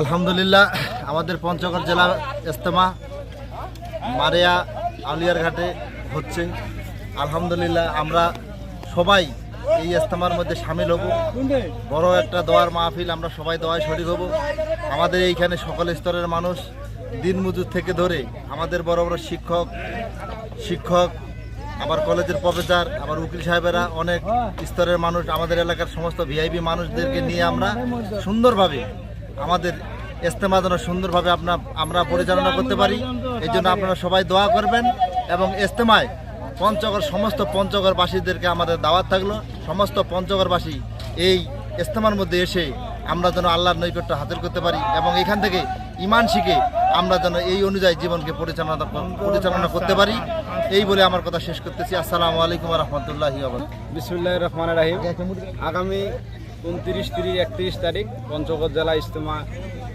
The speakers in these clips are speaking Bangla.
আলহামদুলিল্লাহ, আমাদের পঞ্চগড় জেলা ইস্তেমা মারিয়া আলিয়ার ঘাটে হচ্ছে। আলহামদুলিল্লাহ, আমরা সবাই এই ইস্তেমার মধ্যে সামিল হব। বড় একটা দোয়ার মাহফিল, আমরা সবাই দোয়ায় শরিক হব। আমাদের এইখানে সকল স্তরের মানুষ দিনমজুর থেকে ধরে আমাদের বড় বড় শিক্ষক শিক্ষক, আবার কলেজের প্রফেসর, আবার উকিল সাহেবেরা অনেক স্তরের মানুষ, আমাদের এলাকার সমস্ত ভিআইপি মানুষদেরকে নিয়ে আমরা সুন্দরভাবে আমাদের ইস্তেমা যেন সুন্দরভাবে আপনার আমরা পরিচালনা করতে পারি। এই জন্য আপনারা সবাই দোয়া করবেন এবং ইস্তেমায় পঞ্চগড়, সমস্ত পঞ্চগড়বাসীদেরকে আমাদের দাওয়াত থাকল। সমস্ত পঞ্চগড়বাসী এই ইস্তেমার মধ্যে এসে আমরা যেন আল্লাহর নৈকট্য হাজির করতে পারি এবং এখান থেকে ইমান শিখে আমরা যেন এই অনুযায়ী জীবনকে পরিচালনা পরিচালনা করতে পারি। এই বলে আমার কথা শেষ করতেছি। আসসালামু আলাইকুম রহমতুল্লাহি বিসমুল্লাহ রহমান রাহিম। আগামী উনত্রিশ, তিরিশ, একত্রিশ তারিখ পঞ্চগড় জেলা ইজতেমা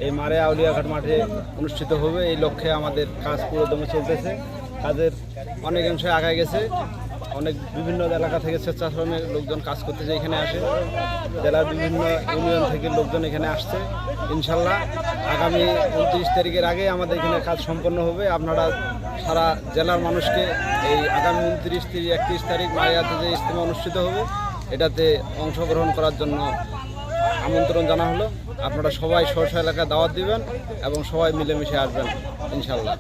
এই মারে আউলিয়াঘাট মাঠে অনুষ্ঠিত হবে। এই লক্ষ্যে আমাদের কাজ পুরো দমে চলতেছে। কাজের অনেক অংশে আগায় গেছে। অনেক বিভিন্ন এলাকা থেকে স্বেচ্ছাশ্রমের লোকজন কাজ করতেছে এখানে আসে। জেলার বিভিন্ন ইউনিয়ন থেকে লোকজন এখানে আসছে। ইনশাল্লাহ আগামী উনত্রিশ তারিখের আগে আমাদের এখানে কাজ সম্পন্ন হবে। আপনারা সারা জেলার মানুষকে এই আগামী উনত্রিশ, তিরিশ, একত্রিশ তারিখ মারিয়াতে যে ইজতেমা অনুষ্ঠিত হবে এটাতে অংশগ্রহণ করার জন্য আমন্ত্রণ জানা হলো। আপনারা সবাই সরষা এলাকায় দাওয়াত দিবেন এবং সবাই মিলেমিশে আসবেন ইনশাল্লাহ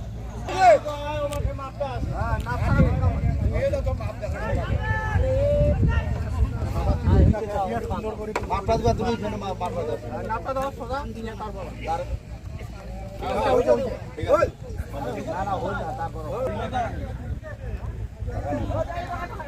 না না